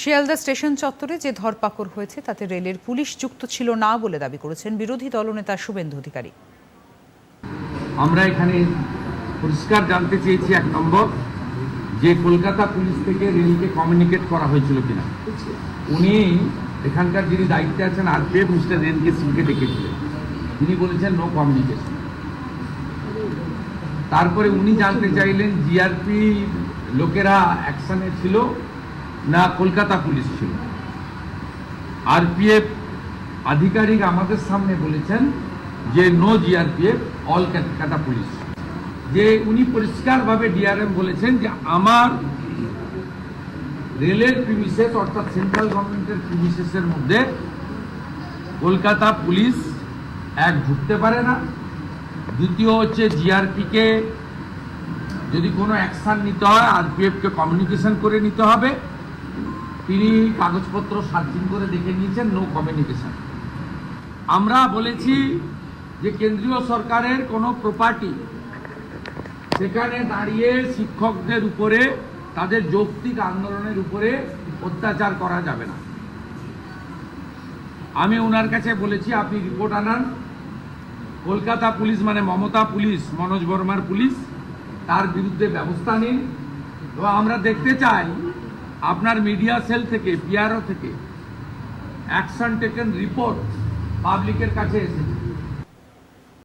Sealdah station চত্বরে যে ধরপাকড় হয়েছে, তাতে রেলের পুলিশ যুক্ত ছিল না বলে দাবি করেছেন বিরোধী দলনেতা শুভেন্দু অধিকারী। আমরা এখানে পরিষ্কার জানতে চেয়েছি এক নম্বর যে কলকাতা পুলিশ থেকে রেলকে কমিউনিকেট করা হয়েছিল কিনা। উনি এখানকার যিনি দায়িত্বে আছেন আর আরপিএফ, মিস্টার রেনকে সিংকে ডেকেছিলেন। তিনি বলেছেন নো কমিউনিকেশন তারপরে উনি জানতে চাইলেন, জিআরপি লোকেরা অ্যাকশনে ছিল। না কলকাতা পুলিশ ছিল। আরপিএফ আধিকারিক আমাদের সামনে বলেছেন যে no GRPF all Calcutta police যে, উনি পরিষ্কারভাবে ডিআরএম বলেছেন যে, আমার রেলের প্রিমিসেস অর্থাৎ সেন্ট্রাল গভর্নমেন্টের প্রিমিসেসের মধ্যে কলকাতা পুলিশ এক ঢুকতে পারে না। দ্বিতীয় হচ্ছে জিআরপিকে যদি কোনো অ্যাকশান নিতে হয় আরপিএফকে কমিউনিকেশন করে নিতে হবে। তিনি কাগজপত্র সার্চিং করে দেখে নিয়েছেন নো কমিউনিকেশন আমরা বলেছি যে কেন্দ্রীয় সরকারের কোনো প্রপার্টি সেখানে দাঁড়িয়ে শিক্ষকদের উপরে, তাদের যৌক্তিক আন্দোলনের উপরে অত্যাচার করা যাবে না। আমি ওনার কাছে বলেছি, আপনি রিপোর্ট আনান। কলকাতা পুলিশ মানে মমতা পুলিশ, মনোজ বর্মার পুলিশ, তার বিরুদ্ধে ব্যবস্থা নিন। এবং আমরা দেখতে চাই আপনার মিডিয়া সেল থেকে পিআরও থেকে অ্যাকশন টেকেন রিপোর্ট পাবলিকের কাছে এসেছে।